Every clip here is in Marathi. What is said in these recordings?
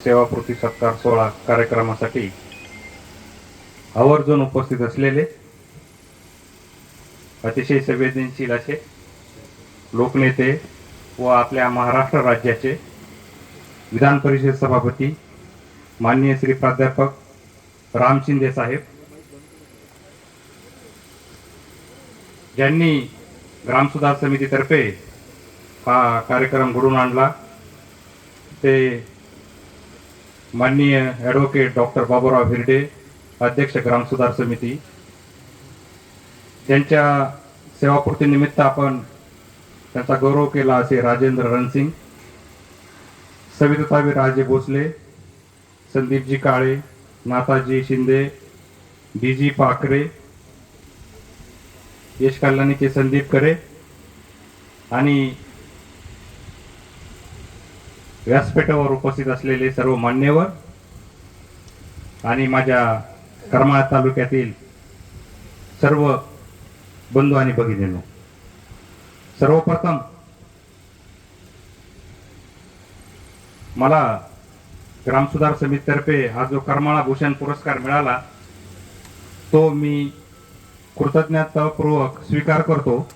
सेवाकृती सत्कार सोहळा कार्यक्रमासाठी आवर्जून उपस्थित असलेले अतिशय संवेदनशील असे लोकनेते व आपल्या महाराष्ट्र राज्याचे विधान परिषद सभापती माननीय श्री प्राध्यापक राम शिंदे साहेब ज्यांनी ग्रामसुधार समितीतर्फे हा कार्यक्रम घडून आणला ते माननीय ॲडव्होकेट डॉक्टर बाबूराव हिरडे अध्यक्ष ग्रामसुधार समिती. त्यांच्या सेवापूर्तीनिमित्त आपण त्यांचा गौरव केला असे राजेंद्र रणसिंग सविताताई राजे भोसले संदीपजी काळे नाताजी शिंदे डी जी पाखरे यश कल्याणीचे संदीप करे आणि व्यासपीठावर उपस्थित असलेले सर्व मान्यवर आणि माझ्या करमाळा तालुक्यातील सर्व बंधू आणि भगिनींनो सर्वप्रथम मला ग्रामसुधार समितीतर्फे हा जो करमाळा भूषण पुरस्कार मिळाला तो मी कृतज्ञतापूर्वक स्वीकार करतो.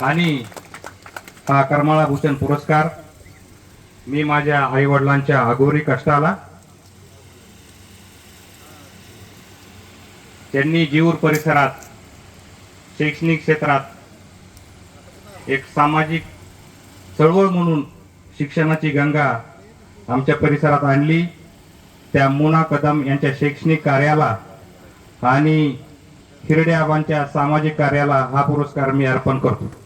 आणि हा करमाळा भूषण पुरस्कार मी माझ्या आई वडिलांच्या अघोरी कष्टाला त्यांनी जीवर परिसरात शैक्षणिक क्षेत्रात एक सामाजिक चळवळ म्हणून शिक्षणाची गंगा आमच्या परिसरात आणली. त्या मुना कदम यांच्या शैक्षणिक कार्याला आणि हिरडे आबांच्या सामाजिक कार्याला हा पुरस्कार मी अर्पण करतो.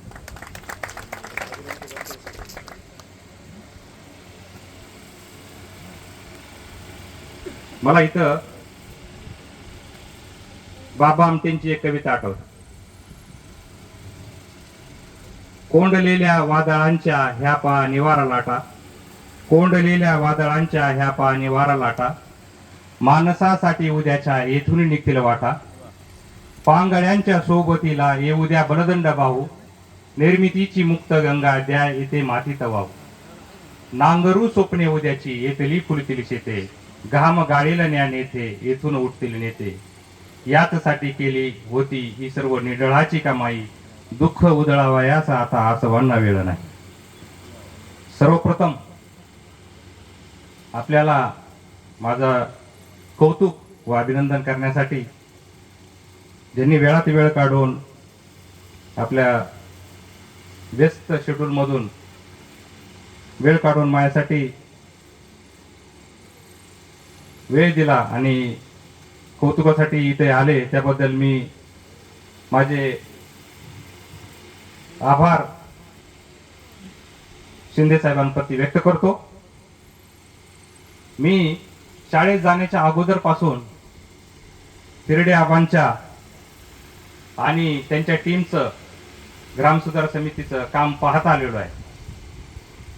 मला इथं बाबा आमटेंची एक कविता आठवत. कोंडलेल्या वादळांच्या ह्या पा निवारा लाटा कोंडलेल्या वादळांच्या ह्या पा निवारा लाटा माणसासाठी उद्याच्या येथून निघतील वाटा. पांगळ्यांच्या सोबतीला ये उद्या बलदंड भाऊ निर्मितीची मुक्त गंगा द्या येथे मातीत वाहू. नांगरू स्वप्ने उद्याची येतली फुलतील शेते. घाम गाळीला न्या नेते येथून उठतील नेते. याचसाठी केली होती ही सर्व निडळाची कमाई दुःख उधळावयाचा आता आसवांना वेळ नाही. सर्वप्रथम आपल्याला माझं कौतुक व अभिनंदन करण्यासाठी ज्यांनी वेळात वेळ काढून आपल्या व्यस्त शेड्यूलमधून वेळ काढून माझ्यासाठी वेळ दिला आणि कौतुकासाठी इथे आले त्याबद्दल मी माझे आभार शिंदे साहेबांप्रती व्यक्त करतो. मी शाळेत जाण्याच्या अगोदरपासून तिरडे आबांच्या आणि त्यांच्या टीमचं ग्रामसुधार समितीचं काम पाहत आलेलो आहे.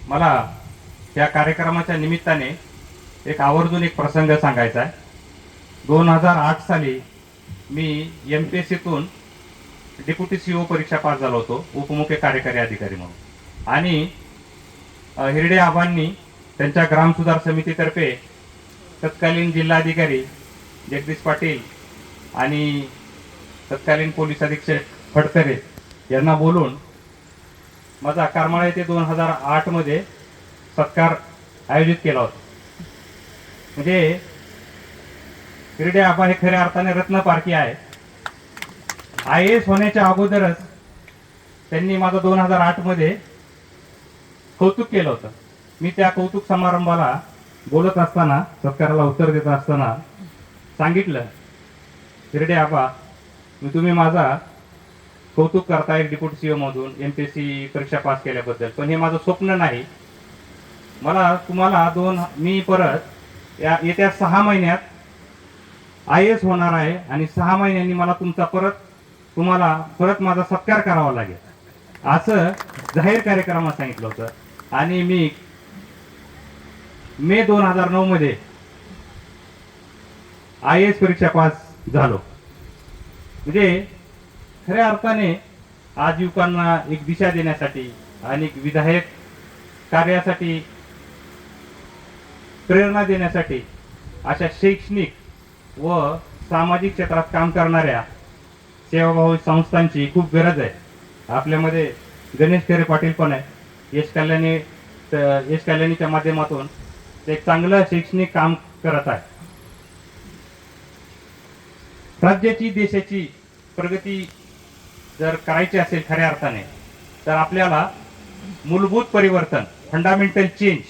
मला त्या कार्यक्रमाच्या निमित्ताने एक आवर्जून एक प्रसंग सांगायचा आहे. दोन हजार आठ साली मी एम पी एस सीतून डेप्युटी सी ओ परीक्षा पास झालो होतो उपमुख्य कार्यकारी अधिकारी म्हणून. आणि हिरडे आबांनी त्यांच्या ग्रामसुधार समितीतर्फे तत्कालीन जिल्हाधिकारी जगदीश पाटील आणि तत्कालीन पोलीस अधीक्षक फडकरे यांना बोलून माझा करमाळा येथे दोन हजार आठमध्ये सत्कार आयोजित केला होता. म्हणजे हिरडे आबा हे खऱ्या अर्थाने रत्न पारखी आहे. आय एस होण्याच्या अगोदरच त्यांनी माझं दोन हजार आठमध्ये कौतुक केलं होतं. मी त्या कौतुक समारंभाला बोलत असताना सत्काराला उत्तर देत असताना सांगितलं हिरडे आबा मी तुम्ही माझा कौतुक करताय डिप्युटी सी मधून एम पी एस सी परीक्षा पास केल्याबद्दल. पण हे माझं स्वप्न नाही. मला तुम्हाला दोन मी परत या येत्या सहा महिन्यात आय एस होणार आहे आणि सहा महिन्यांनी मला तुमचा परत तुम्हाला परत माझा सत्कार करावा लागेल. असं जाहीर कार्यक्रमात सांगितलं होतं. आणि मी मे दोन हजार नऊ मध्ये आय एस परीक्षा पास झालो. म्हणजे खऱ्या अर्थाने आज युवकांना एक दिशा देण्यासाठी आणि विधायक कार्यासाठी प्रेरणा देण्यासाठी अशा शैक्षणिक व सामाजिक क्षेत्रात काम करणाऱ्या सेवाभावी संस्थांची खूप गरज आहे. आपल्यामध्ये गणेश खेरे पाटील पण आहे. यश कल्याणी यश कल्याणीच्या माध्यमातून ते एक चांगलं शैक्षणिक काम करत आहे. राज्याची देशाची प्रगती जर करायची असेल खऱ्या अर्थाने तर आपल्याला मूलभूत परिवर्तन फंडामेंटल चेंज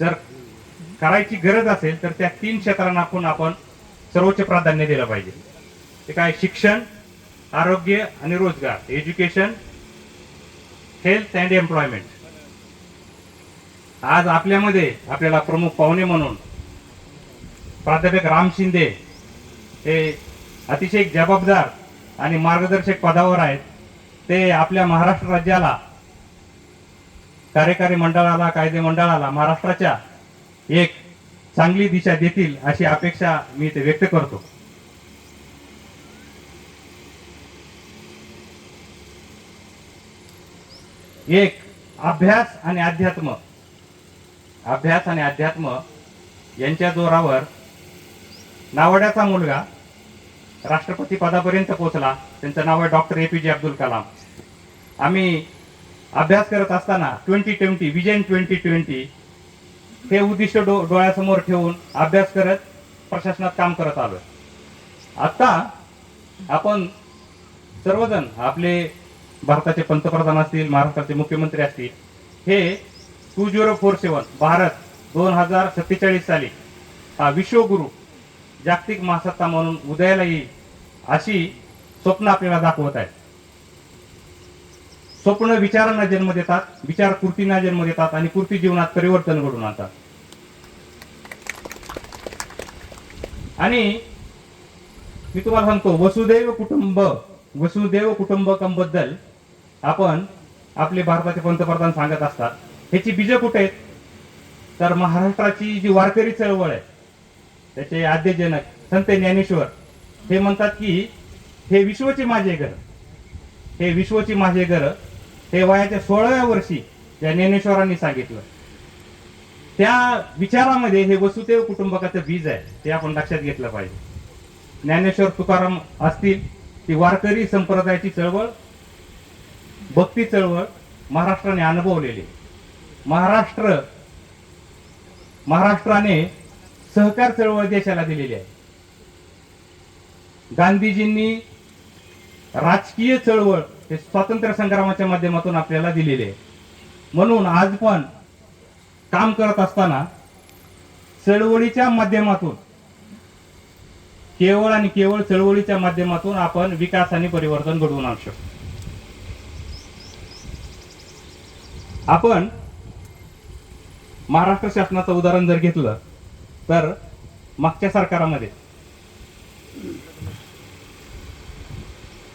जर करायची गरज असेल तर त्या तीन क्षेत्रांना आपण आपण सर्वोच्च प्राधान्य दिलं पाहिजे. ते काय शिक्षण आरोग्य आणि रोजगार एज्युकेशन हेल्थ अँड एम्प्लॉयमेंट. आज आपल्यामध्ये आपल्याला प्रमुख पाहुणे म्हणून प्राध्यापक राम शिंदे हे अतिशय जबाबदार आणि मार्गदर्शक पदावर आहेत. ते आपल्या महाराष्ट्र राज्याला कार्यकारी मंडळाला कायदे मंडळाला महाराष्ट्राच्या एक चांगली दिशा देतील अशी अपेक्षा मी इथे व्यक्त करतो. एक अभ्यास आणि अध्यात्म. अभ्यास आणि अध्यात्म यांच्या जोरावर नावड्याचा मुलगा राष्ट्रपती पदापर्यंत पोहोचला. त्यांचं नाव आहे डॉक्टर ए पी जे अब्दुल कलाम. आम्ही अभ्यास करत असताना twenty twenty vision twenty twenty हे उद्दिष्ट डो डोळ्यासमोर ठेवून अभ्यास करत प्रशासनात काम करत आलो आता आपण सर्वजण आपले भारताचे पंतप्रधान असतील महाराष्ट्राचे मुख्यमंत्री असतील हे two zero four seven Bharat दोन हजार सत्तेचाळीस साली हा विश्वगुरु जागतिक महासत्ता म्हणून उदयाला येईल अशी स्वप्न आपल्याला दाखवत आहेत. स्वप्न विचारांना जन्म देतात विचार कृतींना जन्म देतात आणि कृती जीवनात परिवर्तन घडून आणतात. आणि मी तुम्हाला सांगतो वसुदैव कुटुंब वसुदैव कुटुंबकमबद्दल आपण आपले भारताचे पंतप्रधान सांगत असतात. ह्याची बीज कुठे आहेत? तर महाराष्ट्राची जी वारकरी चळवळ आहे त्याचे आद्यजनक संत ज्ञानेश्वर हे म्हणतात की हे विश्वचे माझे घर. हे विश्वचे माझे घर हे वयाच्या सोळाव्या वर्षी त्या ज्ञानेश्वरांनी सांगितलं. त्या विचारामध्ये हे वसुदेव कुटुंबकाचं बीज आहे ते आपण लक्षात घेतलं पाहिजे. ज्ञानेश्वर तुकाराम असतील ती वारकरी संप्रदायाची चळवळ भक्ती चळवळ महाराष्ट्राने अनुभवलेली महाराष्ट्र महाराष्ट्राने सहकार चळवळ देशाला दिलेली आहे. गांधीजींनी राजकीय चळवळ हे स्वातंत्र्य संग्रामाच्या माध्यमातून आपल्याला दिलेले आहे. म्हणून आज पण काम करत असताना चळवळीच्या माध्यमातून केवळ आणि केवळ चळवळीच्या माध्यमातून आपण विकास आणि परिवर्तन घडवून आणू शकतो. आपण महाराष्ट्र शासनाचं उदाहरण जर घेतलं तर मागच्या सरकारामध्ये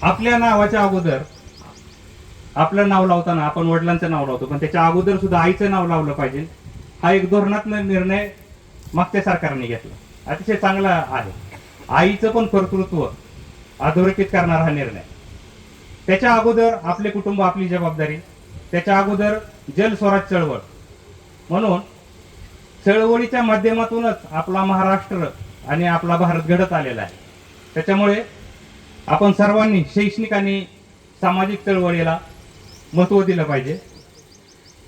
आपल्या नावाच्या अगोदर आपलं नाव लावताना आपण वडिलांचं नाव लावतो पण त्याच्या अगोदर सुद्धा आईचं नाव लावलं पाहिजे. हा एक धोरणात्मक निर्णय मागच्या सरकारने घेतला. अतिशय चांगला आहे. आईचं पण कर्तृत्व अधोरेखित करणारा हा निर्णय. त्याच्या अगोदर आपले कुटुंब आपली जबाबदारी. त्याच्या अगोदर जल स्वराज चळवळ. म्हणून चळवळीच्या माध्यमातूनच आपला महाराष्ट्र आणि आपला भारत घडत आलेला आहे. त्याच्यामुळे आपण सर्वांनी शैक्षणिक आणि सामाजिक चळवळीला महत्त्व दिलं पाहिजे.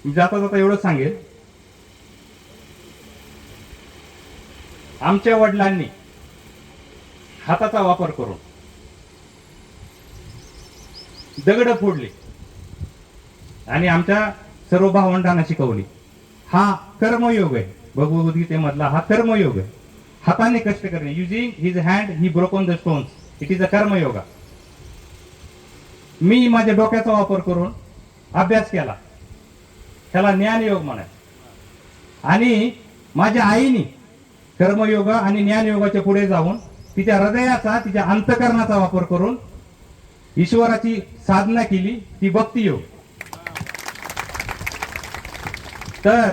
मी जाता जाता एवढंच सांगेल. आमच्या वडिलांनी हाताचा वापर करून दगड फोडले आणि आमच्या सर्व भावंडांना शिकवली. हा कर्मयोग आहे. भगवद्गीतेमधला हा कर्मयोग आहे. हाताने कष्ट करणे. Using his hand he broken the stones it is a karmayoga. मी माझ्या डोक्याचा वापर करून अभ्यास केला. त्याला ज्ञानयोग म्हणायचं. आणि माझ्या आईने कर्मयोग आणि ज्ञानयोगाच्या पुढे जाऊन तिच्या हृदयाचा तिच्या अंतकरणाचा वापर करून ईश्वराची साधना केली ती भक्तियोग. तर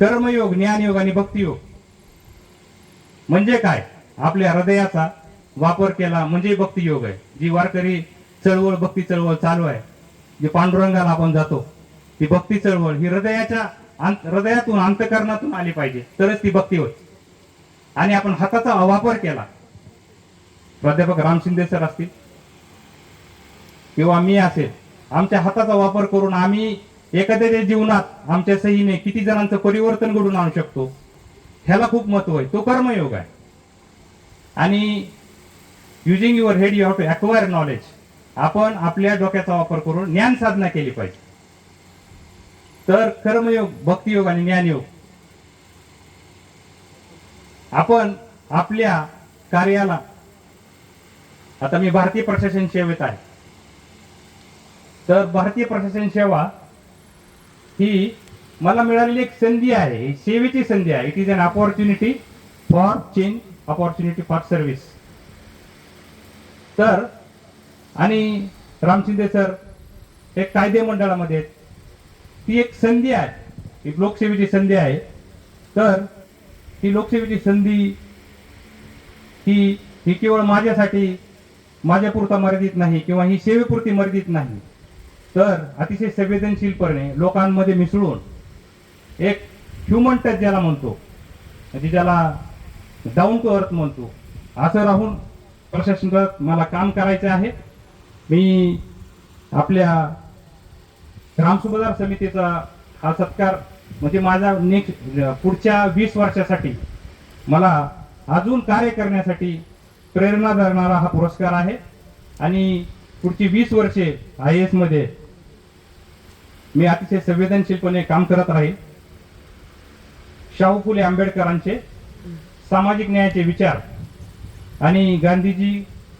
कर्मयोग ज्ञानयोग आणि भक्तियोग म्हणजे काय? आपल्या हृदयाचा वापर केला म्हणजे भक्तियोग आहे. जी वारकरी चळवळ भक्ती चळवळ चालू आहे. जे पांडुरंगाला आपण जातो ती भक्ती चळवळ ही हृदयाच्या हृदयातून अंतकरणातून आली पाहिजे. तरच ती भक्ती होत आणि आपण हाताचा अवापर केला. प्राध्यापक राम शिंदे सर असतील किंवा मी असेल आमच्या हाताचा वापर करून आम्ही एखाद्याच्या जीवनात आमच्या सहीने किती जणांचं परिवर्तन घडून आणू शकतो ह्याला खूप महत्त्व आहे. तो कर्मयोग आहे. आणि using your head you have to acquire knowledge आपण आपल्या डोक्याचा वापर करून ज्ञान साधना केली पाहिजे. तर कर्मयोग भक्तियोग आणि ज्ञानयोग. आपण आपल्या कार्याला आता मी भारतीय प्रशासन सेवेत आहे. तर भारतीय प्रशासन सेवा ही मला मिळालेली एक संधी आहे. ही सेवेची संधी आहे. It is an opportunity for change opportunity for service तर आणि राम शिंदे सर एक कायदे मंडळामध्ये आहेत. ती एक संधी आहे. एक लोकसेवेची संधी आहे. तर ही लोकसेवेची संधी ही ही केवळ माझ्यासाठी माझ्यापुरता मर्यादित नाही किंवा ही सेवेपुरती मर्यादित नाही. तर अतिशय संवेदनशीलपणे लोकांमध्ये मिसळून एक ह्युमन टच ज्याला म्हणतो म्हणजे ज्याला डाऊन टू अर्थ म्हणतो असं राहून प्रशासनात मला काम करायचं आहे. मी आपल्या ग्रामसुभेदार समितीचा हा सत्कार म्हणजे माझा नेक्स्ट पुढच्या वीस वर्षासाठी मला अजून कार्य करण्यासाठी प्रेरणा देणारा हा पुरस्कार आहे. आणि पुढची वीस वर्षे आय एसमध्ये मी अतिशय संवेदनशीलपणे काम करत राहील. शाहू फुले आंबेडकरांचे सामाजिक न्यायाचे विचार आणि गांधीजी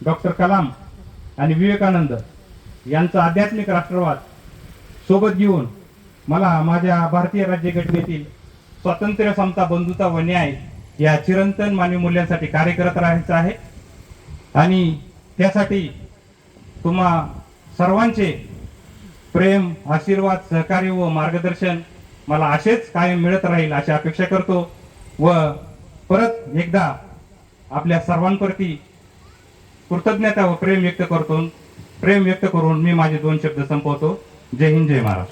डॉक्टर कलाम आणि विवेकानंद यांचा आध्यात्मिक राष्ट्रवाद सोबत घेऊन मला माझ्या भारतीय राज्यघटनेतील स्वातंत्र्य समता बंधुता व न्याय या चिरंतन मानवी मूल्यांसाठी कार्य करत राहायचं आहे. आणि त्यासाठी तुम्हा सर्वांचे प्रेम आशीर्वाद सहकार्य व मार्गदर्शन मला असेच कायम मिळत राहील अशी अपेक्षा करतो व परत एकदा आपल्या सर्वांप्रती कृतज्ञता व प्रेम व्यक्त करतो. प्रेम व्यक्त करून मी माझे दोन शब्द संपवतो. जय हिंद जय महाराष्ट्र.